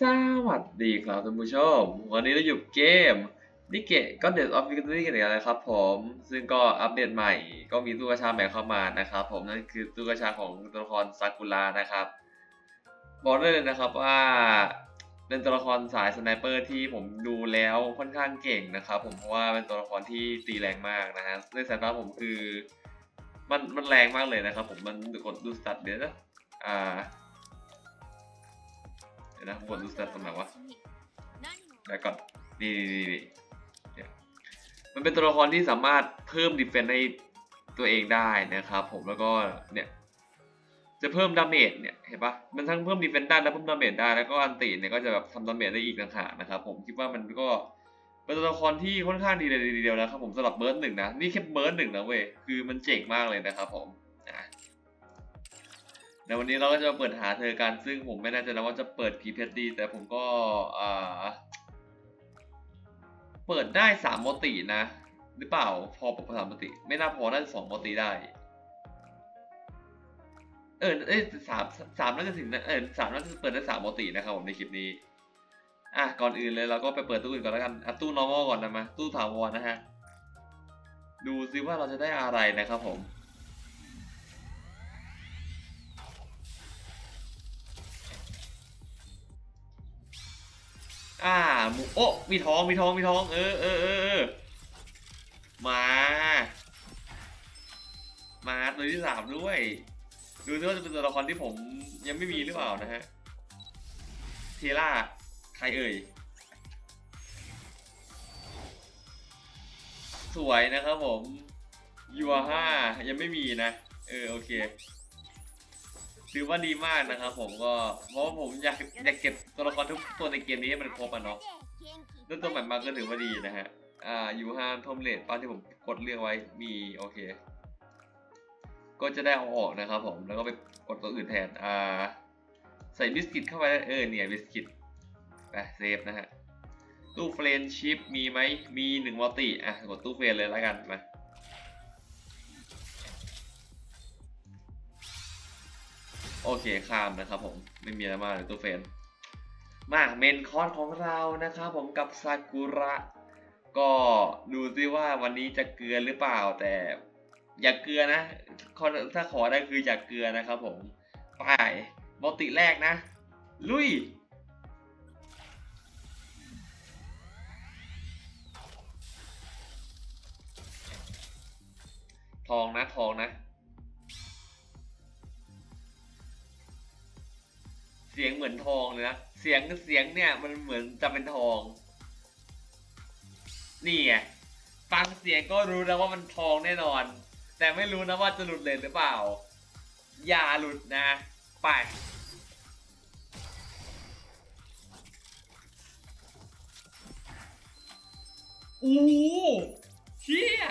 สวัสดีครับท่านผู้ชม วันนี้เราอยู่เกมนิเกะก็เดดออฟฟิกตอรี่กันอีกแล้วครับผมซึ่งก็อัปเดตใหม่ ก็มีตู้กระชาใหม่เข้ามานะครับผมนั่นคือตู้กระชาของตัวละครซากุระนะครับบอกได้เลยนะครับว่าเป็นตัวละครสายสไนเปอร์ที่ผมดูแล้วค่อนข้างเก่งนะครับผมเพราะว่าเป็นตัวละครที่ตีแรงมากนะฮะในสายตาผมคือมันมันแรงมากเลยนะครับผมมันกดดูสตัดเดี๋ยวนะอ่า ดี๋ยวนะผมกดดูสตัดตรงไหนวะแล้วก่อนนี่นี่นี่เนี่ยมันเป็นตัวละครที่สามารถเพิ่มดิเฟนให้ตัวเองได้นะครับผมแล้วก็เนี่ยจะเพิ่มดาเมจเนี่ยเห็นปะมันทั้งเพิ่มดิเฟนได้และเพิ่มดาเมจได้แล้วก็อันติเนี่ยก็จะแบบทำดาเมจได้อีกต่างหากนะครับผมคิดว่ามันก็เป็นตัวละครที่ค่อนข้างดีเลยทีเดียวนะครับผมสำหรับเบิร์ดหนึ่งนะนี่แค่เบิร์ดหนึ่งนะเว้ยคือมันเจ๋งมากเลยนะครับผมนะ ในวันนี้เราก็จะมาเปิดหาเธอกัน ซึ่งผมไม่แน่ใจนะว่าจะเปิดกี่เพชรดี แต่ผมก็อ่าเปิดได้สามโมตินะ หรือเปล่าพอปกสามโมติ ไม่น่าพอน่าจะสองโมติได้ เออเอ้สามสามน่าจะถึงนะเออสามน่าจะเปิดได้สามโมตินะครับผมในคลิปนี้อะก่อนอื่นเลยเราก็ไปเปิดตู้อื่นก่อนแล้วกันอะตู้ normal ก่อนนะมาตู้ถาวรนะฮะดูซิว่าเราจะได้อะไรนะครับผม อ่าหมูโอ้มีทองมีทองมีทองเออเออเออมา มาตัวที่สามด้วย ดูซิว่าจะเป็นตัวละครที่ผมยังไม่มีหรือเปล่านะฮะเทล่าใครเอ่ยสวยนะครับผมยูอาห้ายังไม่มีนะ เออ โอเค ถือว่าดีมากนะครับผมก็เพราะว่าผมอยากอยากเก็บตัวละครทุกตัวในเกมนี้ให้มันครบอะเนาะด้วยตัวใหม่มาก็ถือว่าดีนะฮะอ่ายูฮานทอมเลดตอนที่ผมกดเลือกไว้มีโอเค ก็จะได้เอาออกนะครับผมแล้วก็ไปกดตัวอื่นแทนอ่าใส่บิสกิตเข้าไปเออเนี่ยบิสกิตไปเซฟนะฮะตู้เฟรนชิพมีไหมมีหนึ่งมอติอะกดตู้เฟรนเลยแล้วกันมา โอเคข้ามนะครับผมไม่มีอะไรมากเลยตู้เฟนมาเมนคอร์สของเรานะครับผมกับซากุระก็ดูซิว่าวันนี้จะเกลือหรือเปล่าแต่อย่าเกลือนะถ้าขอได้คืออย่าเกลือนะครับผมไปมอติแรกนะ ลุยทองนะทองนะ เสียงเหมือนทองเลยนะ เสียงเสียงเนี่ยมันเหมือนจะเป็นทอง นี่ไงฟังเสียงก็รู้แล้วว่ามันทองแน่นอน แต่ไม่รู้นะว่าจะหลุดเลนหรือเปล่า อย่าหลุดนะ ไป อู้เชี่ย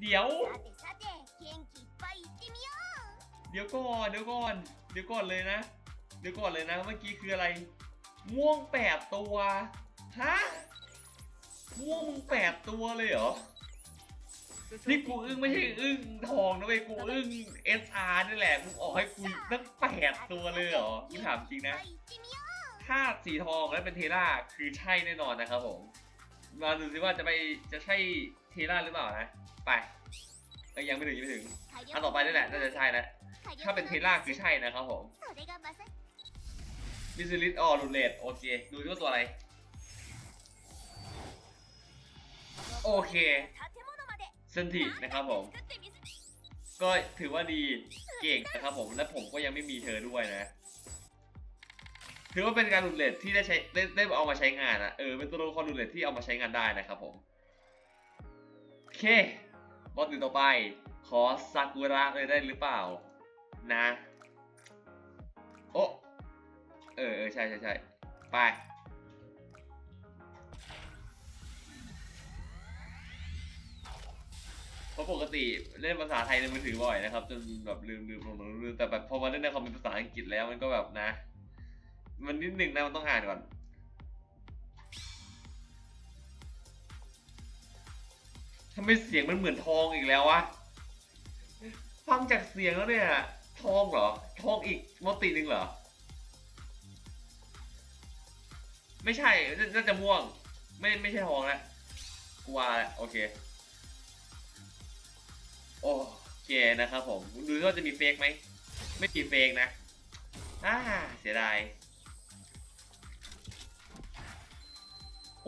เดี๋ยว เดี๋ยวก่อน เดี๋ยวก่อน เดี๋ยวก่อนเลยนะ เดี๋ยวก่อนเลยนะ เมื่อกี้คืออะไร ม่วงแปดตัว ฮะ ม่วงมึงแปดตัวเลยเหรอ นี่กูอึ้งไม่ใช่อึ้งทองนะเว้ย กูอึ้งเอสอาร์นี่แหละ มึงออกให้กูตั้งแปดตัวเลยเหรอกูถามจริงนะ ถ้าสีทองและเป็นเทล่าคือใช่แน่นอนนะครับผม มาดูซิว่าจะไปจะใช่เทล่าหรือเปล่านะ ไปยังไม่ถึงยังไม่ถึงอันต่อไปนี่แหละน่าจะใช่แล้วถ้าเป็นเทล่าคือใช่นะครับผม มิซิลิสอ๋อหลุดเลดโอเค ดูด้วยตัวอะไร โอเคเซนทีนะครับผม ก็ถือว่าดีเก่งนะครับผม และผมก็ยังไม่มีเธอด้วยนะ ถือว่าเป็นการหลุดเลดที่ได้ใช้ได้ได้เอามาใช้งานอะเออเป็นตัวละครหลุดเลดที่เอามาใช้งานได้นะครับผมโอเคบอสต่อไป ขอซากุระเลยได้หรือเปล่า นะ โอ้ เออเออใช่ใช่ใช่ไป เพราะปกติเล่นภาษาไทยในมือถือบ่อยนะครับ จนแบบลืมลืมลงลืมแต่แบบพอมาเล่นในคอมเป็นภาษาอังกฤษแล้วมันก็แบบนะ มันนิดหนึ่งนะมันต้องอ่านก่อนทำไมเสียงมันเหมือนทองอีกแล้ววะฟังจากเสียงแล้วเนี่ย ทองเหรอ ทองอีกมติหนึ่งเหรอ ไม่ใช่ น่าจะม่วง ไม่ไม่ใช่ทองแล้วกูว่าโอเค โอเคนะครับผม ดูว่าจะมีเฟกไหม ไม่มีเฟกนะ อ่า เสียดาย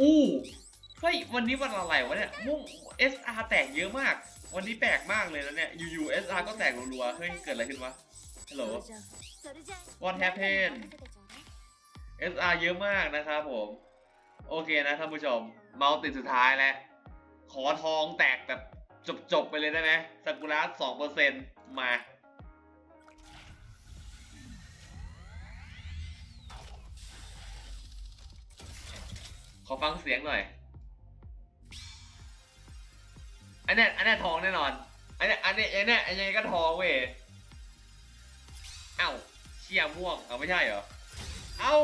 อู้ เฮ้ย วันนี้วันอะไรวะเนี่ยม่วง SR แตกเยอะมาก วันนี้แปลกมากเลยนะเนี่ย อยู่ๆ SR ก็แตกรัวๆ เฮ้ย เกิดอะไรขึ้นวะ ฮัลโหลวอนแทพเทน SR เยอะมากนะครับผม โอเคนะท่านผู้ชม เมาส์ติดสุดท้ายแล้ว ขอทองแตกแบบจบๆไปเลยได้ไหมซากุระสองเปอร์เซ็นต์มา ขอฟังเสียงหน่อย อันนี้อันนี้ทองแน่นอน อันนี้อันนี้อันนี้ยยังไงก็ทองเว้ย เอ้าเชี่ยม่วง เอาไม่ใช่เหรอ เอ้า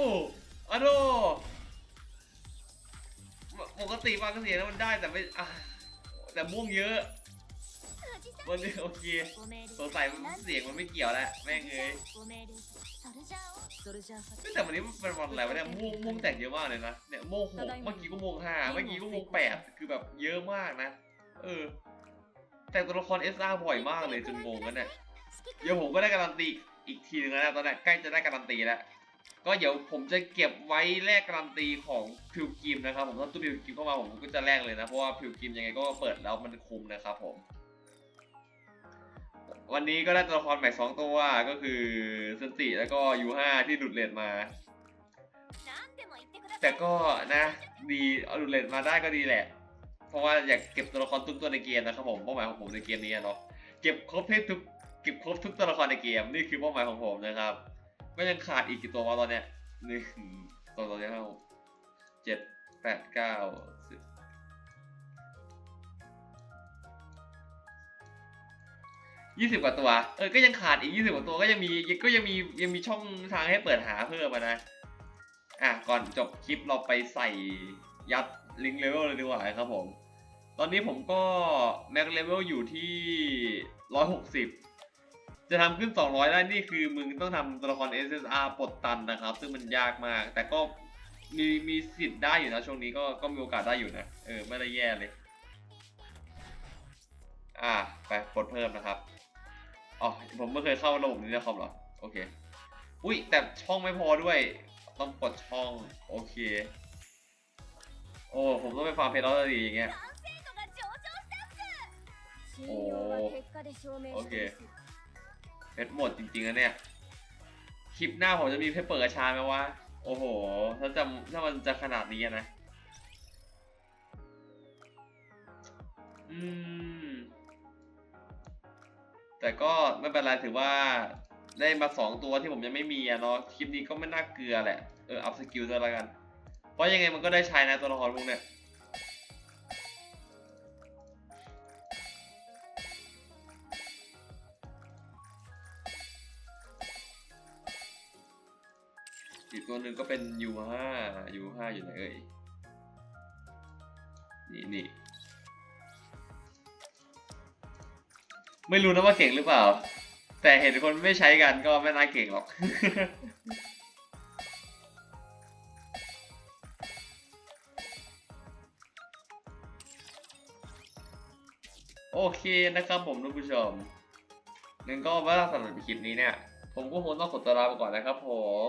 อะโดปกติปังเสียแล้วมันได้แต่ไม่แต่ม่วงเยอะวันนี้โอเคสงสัยเสียงมันไม่เกี่ยวแล้วแม่งเลยแต่วันนี้มันวันอะไรวะเนี่ยม่วงม่วงแต่งเยอะมากเลยนะเนี่ยม่วงหกเมื่อกี้ก็ม่วงห้าเมื่อกี้ก็ม่วงแปดคือแบบเยอะมากนะ เออ แต่ตัวละครเอสอาร์บ่อยมากเลยจนงงกันเนี่ยเดี๋ยวผมก็ได้การันตีอีกทีนึงแล้วตอนนี้ใกล้จะได้การันตีแล้ว ก็เดี๋ยวผมจะเก็บไว้แลกการันตีของพิวกิมนะครับผมถ้าตู้พิวกิมเข้ามาผมก็จะแลกเลยนะเพราะว่าพิวกิมยังไงก็เปิดแล้วมันคุ้มนะครับผม วันนี้ก็ได้ตัวละครใหม่สองตัวก็คือสันติแล้วก็ยูห้าที่ดุดเลนมา แต่ก็นะดีเอาดุดเลนมาได้ก็ดีแหละ เพราะว่าอยากเก็บตัวละครทุกตัวในเกมนะครับผมเป้าหมายของผมในเกมนี้เนาะเก็บครบทุกเก็บครบทุกตัวละครในเกมนี่คือเป้าหมายของผมนะครับ ก็ยังขาดอีกกี่ตัววะตอนเนี้ยหนึ่งตัวตัวเนี้ยหกเจ็ดแปดเก้าสิบยี่สิบกว่าตัว เออ ก็ยังขาดอีกยี่สิบกว่าตัวก็ยังมีก็ยังมียังมีช่องทางให้เปิดหาเพิ่มนะ อะ ก่อนจบคลิปเราไปใส่ยัดลิงเลเวลเลยดีกว่าครับผม ตอนนี้ผมก็แม็กเลเวลอยู่ที่ร้อยหกสิบ จะทำขึ้น 200 ได้นี่คือมึงต้องทำตัวละคร SSR ปลดตันนะครับ ซึ่งมันยากมาก แต่ก็มีมีสิทธิ์ได้อยู่นะช่วงนี้ก็ก็มีโอกาสได้อยู่นะ เออ ไม่ได้แย่เลย อ่า ไปปลดเพิ่มนะครับ อ๋อ ผมไม่เคยเข้าระบบนี้นะครับหรอ โอเค อุ้ยแต่ช่องไม่พอด้วย ต้องปลดช่อง โอเค โอ้ ผมต้องไปฟาร์มเพลย์แล้วดีอย่างเงี้ยโอ้โอเค เพชรหมดจริงๆนะเนี่ย คลิปหน้าผมจะมีเพชรเปิดกระชาไหมวะ โอ้โห ถ้าจะถ้ามันจะขนาดนี้นะ อืม แต่ก็ไม่เป็นไรถือว่าได้มาสองตัวที่ผมยังไม่มีอะเนาะ คลิปนี้ก็ไม่น่าเกลือแหละ เออ อัพสกิลซะแล้วกัน เพราะยังไงมันก็ได้ใช้นะตัวละครพวกเนี้ย อีกตัวหนึ่งก็เป็น U5 U5 อยู่ไหนเอ่ย นี่นี่ ไม่รู้นะว่าเก่งหรือเปล่า แต่เห็นคนไม่ใช้กันก็ไม่น่าเก่งหรอก โอเคนะครับผมท่านผู้ชมงั้นก็ว่าสำหรับคลิปนี้เนี่ย ผมก็คงต้องขอตัวลาไปก่อนนะครับผม